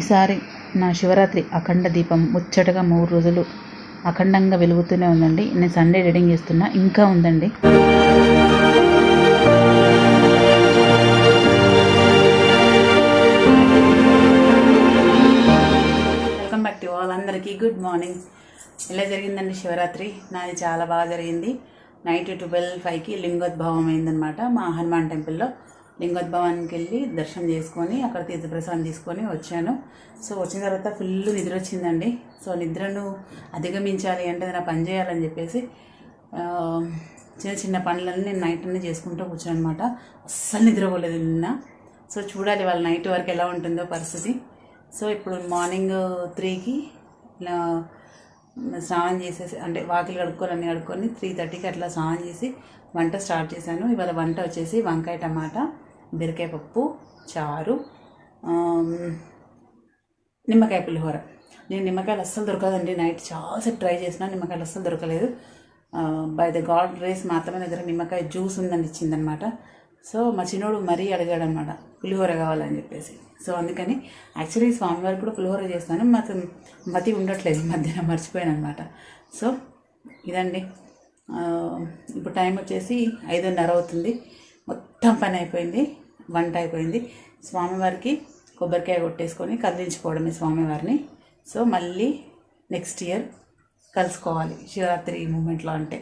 ఈసారి నా శివరాత్రి అఖండ దీపం ముచ్చటగా మూడు రోజులు అఖండంగా వెలుగుతూనే ఉందండి. నేను సండే రీడింగ్ చేస్తున్నా. ఇంకా ఉందండి. వెల్కమ్ బ్యాక్ టు ఆల్ అందరికీ గుడ్ మార్నింగ్ ఎలా జరిగిందండి శివరాత్రి? నాది చాలా బాగా జరిగింది. నైట్ ట్వెల్వ్ ఫైవ్కి లింగోద్భవం అయిందనమాట మా హనుమాన్ టెంపుల్లో లింగోద్భవానికి వెళ్ళి దర్శనం చేసుకొని అక్కడ తీర్థప్రసాదం తీసుకొని వచ్చాను. సో వచ్చిన తర్వాత ఫుల్ నిద్ర వచ్చిందండి. సో నిద్రను అధిగమించాలి అంటే నా పని చేయాలని చెప్పేసి చిన్న చిన్న పనులన్నీ నేను నైట్ అన్నీ చేసుకుంటూ కూర్చోను అనమాట అస్సలు నిద్రపోలేదు నిన్న. సో చూడాలి వాళ్ళ నైట్ వరకు ఎలా ఉంటుందో పరిస్థితి. సో ఇప్పుడు మార్నింగ్ త్రీకి ఇలా స్నానం చేసేసి అంటే వాకిలు కడుక్కొని అన్ని కడుక్కొని త్రీ థర్టీకి అట్లా స్నానం చేసి వంట స్టార్ట్ చేశాను. ఇవాళ వంట వచ్చేసి వంకాయ టమాటా బీరకాయ పప్పు చారు నిమ్మకాయ పులిహోర. నేను నిమ్మకాయలు అస్సలు దొరకదండి. నైట్ చాలాసేపు ట్రై చేసినా నిమ్మకాయలు అస్సలు దొరకలేదు. బై ద గాడ్ రేస్ మా అత్తమ్మ దగ్గర నిమ్మకాయ జ్యూస్ ఉందని ఇచ్చిందనమాట సో మా చిన్నోడు మరీ అడిగాడు అనమాట పులిహోర కావాలని చెప్పేసి. సో అందుకని యాక్చువల్లీ స్వామివారికి కూడా పులిహోర చేస్తాను మాత్రం మతి ఉండట్లేదు మధ్యాహ్నం మధ్యన మర్చిపోయాను అనమాట సో ఇదండి. ఇప్పుడు టైం వచ్చేసి ఐదున్నర అవుతుంది. మొత్తం పని అయిపోయింది వంట అయిపోయింది. స్వామివారికి కొబ్బరికాయ కొట్టేసుకొని కదిలించుకోవడమే స్వామివారిని. సో మళ్ళీ నెక్స్ట్ ఇయర్ కలుసుకోవాలి శివరాత్రి మూమెంట్లో అంటే.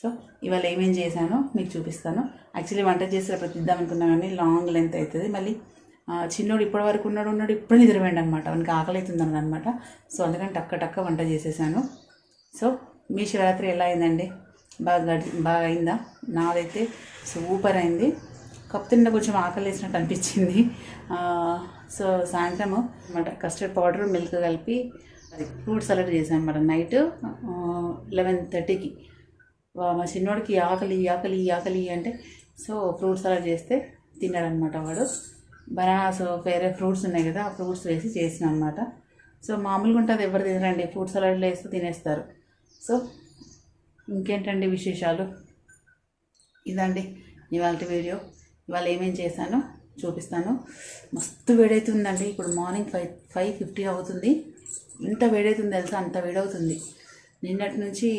సో ఇవాళ ఏమేం చేశానో మీకు చూపిస్తాను. యాక్చువల్లీ వంట చేసేటప్పుడు ప్రతిద్దాం అనుకున్నా కానీ లాంగ్ లెంత్ అవుతుంది. మళ్ళీ చిన్నోడు ఇప్పటి వరకు ఉన్నాడు ఉన్నాడు ఇప్పుడు నిద్రపోయాడు అనమాట వానికి ఆకలి అవుతుంది అనమాట సో అందుకని టక్క టక్క వంట చేసేసాను. సో మీ శివరాత్రి ఎలా అయిందండి? బాగా గడి బాగా అయిందా? నాదైతే సూపర్ అయింది. కాకపోతే నిన్న కొంచెం ఆకలి వేసినట్టు అనిపించింది సో సాయంత్రము అనమాట కస్టర్డ్ పౌడర్ మిల్క్ కలిపి అది ఫ్రూట్ సలాడ్ చేసాను అనమాట నైట్ లెవెన్ థర్టీకి మా చిన్నోడికి ఆకలి ఆకలి ఆకలి అంటే సో ఫ్రూట్ సలాడ్ చేస్తే తిన్నాడనమాట వాడు. బనానాస్ వేరే ఫ్రూట్స్ ఉన్నాయి కదా ఆ ఫ్రూట్స్ వేసి చేసిన అనమాట సో మామూలుగా ఉంటుంది ఎవరు తినరండి ఫ్రూట్ సలాడ్లో వేస్తే తినేస్తారు. సో ఇంకేంటండి విశేషాలు? ఇదండి ఇవాళ వీడియో. ఇవాళ ఏమేం చేశానో చూపిస్తాను. మస్తు వేడైతుందండి ఇప్పుడు మార్నింగ్ ఫైవ్ ఫైవ్ ఫిఫ్టీ అవుతుంది. ఎంత వేడవుతుంది తెలుసా? అంత వేడవుతుంది. నిన్నటి నుంచి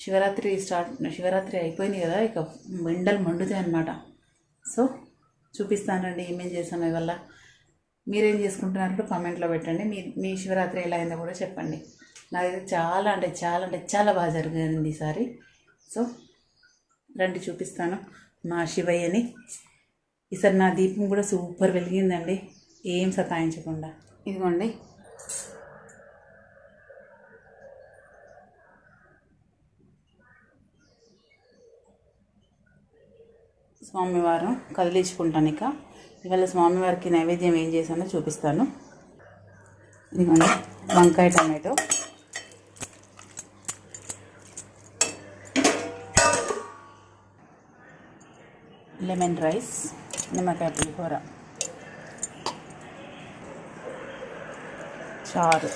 శివరాత్రి స్టార్ట్ శివరాత్రి అయిపోయింది కదా ఇక ఎండలు మండుతాయి అనమాట సో చూపిస్తానండి ఏమేం చేశాను ఇవల్ల మీరేం చేసుకుంటున్నారంటే కామెంట్లో పెట్టండి. మీ మీ శివరాత్రి ఎలా అయిందో కూడా చెప్పండి. నాది చాలా అంటే చాలా అంటే చాలా బాగా జరిగింది ఈసారి సో రండి చూపిస్తాను. మా శివయ్యని. ఈసారి నా దీపం కూడా సూపర్ వెలిగిందండి. ఏం సతాయించకుండా. ఇదిగోండి. స్వామివారు కదిలించుకుంటాను ఇక ఇవాళ స్వామివారికి నైవేద్యం ఏం చేశానో చూపిస్తాను. ఇదిగోండి వంకాయ టమాటో. లెమన్ రైస్ నిమ్మకాయ పులిహోర. చారు.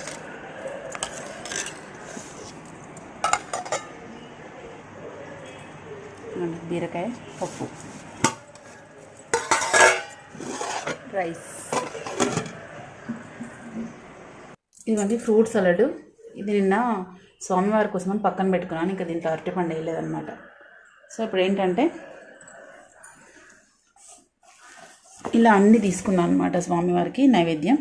బీరకాయ పప్పు. రైస్ ఇదిగోండి ఫ్రూట్ సలాడ్ ఇది నిన్న స్వామివారి కోసం అని పక్కన పెట్టుకున్నాను. ఇంకా దీంట్లో అరటిపండు వేయలేదన్నమాట. సో ఇప్పుడు ఏంటంటే ఇలా అన్నీ తీసుకున్నాను అనమాట స్వామివారికి. నైవేద్యం.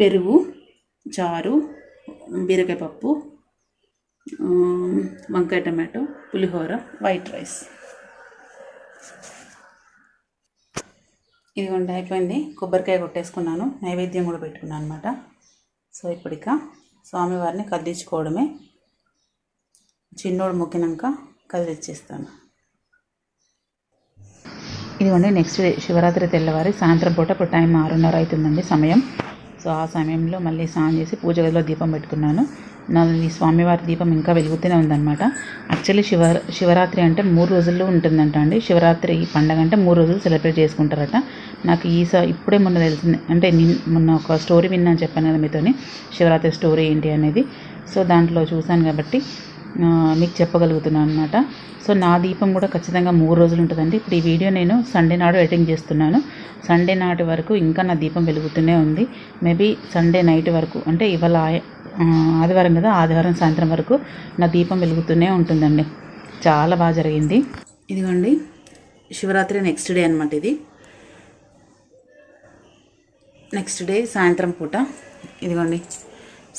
పెరుగు చారు బీరకాయ పప్పు వంకాయ టమాటో పులిహోర వైట్ రైస్. ఇదిగోండి అయిపోయింది. కొబ్బరికాయ కొట్టేసుకున్నాను. నైవేద్యం కూడా పెట్టుకున్నాను అనమాట సో ఇప్పుడిక స్వామివారిని కదిలించుకోవడమే. చిన్నోడు మొక్కినాక కదిలిచ్చేస్తాను. ఇదిగోండి నెక్స్ట్ డే శివరాత్రి తెల్లవారి సాయంత్రం పూట ఇప్పుడు టైం ఆరున్నర అవుతుందండి సమయం. సో ఆ సమయంలో మళ్ళీ స్నానం చేసి పూజ గదిలో దీపం పెట్టుకున్నాను. నా ఈ స్వామివారి దీపం ఇంకా వెలుగుతూనే ఉందన్నమాట. యాక్చువల్లీ శివ శివరాత్రి అంటే మూడు రోజుల్లో ఉంటుందంట అండి. శివరాత్రి పండగ అంటే మూడు రోజులు సెలబ్రేట్ చేసుకుంటారట. నాకు ఈ ఇప్పుడే మొన్న తెలిసింది. అంటే నిన్ మొన్న ఒక స్టోరీ విన్నాను చెప్పాను కదా మీతోని. శివరాత్రి స్టోరీ ఏంటి అనేది. సో దాంట్లో చూశాను కాబట్టి మీకు చెప్పగలుగుతున్నాను అనమాట సో నా దీపం కూడా ఖచ్చితంగా మూడు రోజులు ఉంటుందండి. ఇప్పుడు ఈ వీడియో నేను సండే నాడు ఎడిటింగ్ చేస్తున్నాను. సండే నాటి వరకు ఇంకా నా దీపం వెలుగుతూనే ఉంది. మేబీ సండే నైట్ వరకు అంటే ఇవాళ ఆదివారం కదా ఆదివారం సాయంత్రం వరకు నా దీపం వెలుగుతూనే ఉంటుందండి. చాలా బాగా జరిగింది. ఇదిగోండి శివరాత్రి నెక్స్ట్ డే అనమాట ఇది. నెక్స్ట్ డే సాయంత్రం పూట ఇదిగోండి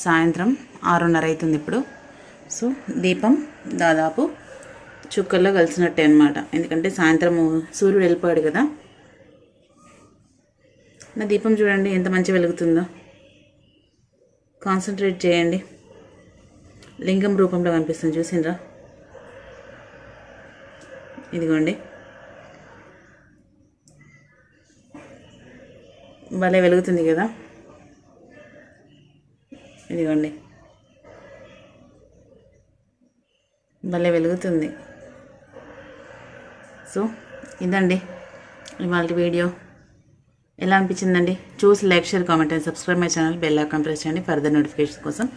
సాయంత్రం ఆరున్నర అవుతుంది ఇప్పుడు. సో దీపం దాదాపు చుక్కల్లో కలిసినట్టే అనమాట ఎందుకంటే సాయంత్రం సూర్యుడు వెళ్ళిపోయాడు కదా. నా దీపం చూడండి ఎంత మంచి వెలుగుతుందో. కాన్సన్ట్రేట్ చేయండి. లింగం రూపంలో కనిపిస్తుంది చూసిండ్రా? ఇదిగోండి. భలే వెలుగుతుంది కదా? ఇదిగోండి. భలే వెలుగుతుంది. సో ఇదండి ఇవాళ వీడియో. ఎలా అనిపించిందండి? చూసి like share comment and subscribe my channel bell icon press చేయండి ఫర్దర్ నోటిఫికేషన్ కోసం.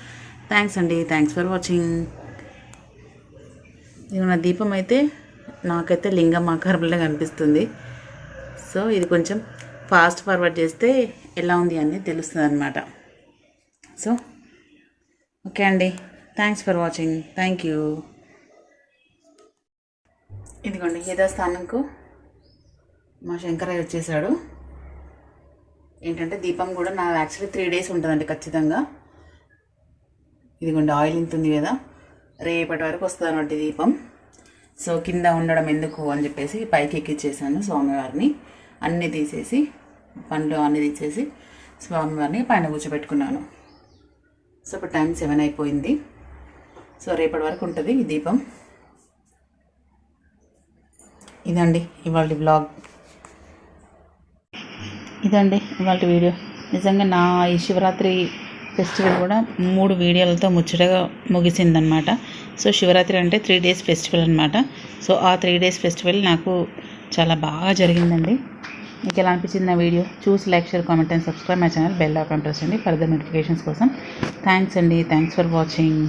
థ్యాంక్స్ అండి. Thanks for watching. ఇది నా దీపం అయితే నాకైతే లింగం ఆకారంలో కనిపిస్తుంది. సో ఇది కొంచెం ఫాస్ట్ ఫార్వర్డ్ చేస్తే ఎలా ఉంది అని తెలుస్తుంది అనమాట సో ఓకే అండి. Thanks for watching. Thank you. ఇదిగోండి యథాస్థానంకు మా శంకరయ్య వచ్చేసాడు. ఏంటంటే దీపం కూడా నా యాక్చువల్లీ త్రీ డేస్ ఉంటుందండి ఖచ్చితంగా. ఇదిగోండి ఆయిల్ ఇంత ఉంది కదా రేపటి వరకు వస్తుంది అన్నట్టు దీపం. సో కింద ఉండడం ఎందుకు అని చెప్పేసి పైకి ఎక్కిచ్చేసాను స్వామివారిని. అన్నీ తీసేసి పండ్లు అన్నీ తీసేసి స్వామివారిని పైన కూర్చోబెట్టుకున్నాను. సో ఇప్పుడు టైం సెవెన్ అయిపోయింది. సో రేపటి వరకు ఉంటుంది ఈ దీపం. ఇదండి ఇవాళ బ్లాగ్ ఇదండి ఇవాళ వీడియో. నిజంగా నా ఈ శివరాత్రి ఫెస్టివల్ కూడా మూడు వీడియోలతో ముచ్చటగా ముగిసిందనమాట సో శివరాత్రి అంటే త్రీ డేస్ ఫెస్టివల్ అనమాట సో ఆ త్రీ డేస్ ఫెస్టివల్ నాకు చాలా బాగా జరిగిందండి. మీకు ఎలా అనిపించింది నా వీడియో? చూసి like share comment and subscribe my channel. Bell icon press చేయండి ఫర్దర్ నోటిఫికేషన్స్ కోసం. థ్యాంక్స్ అండి. Thanks for watching.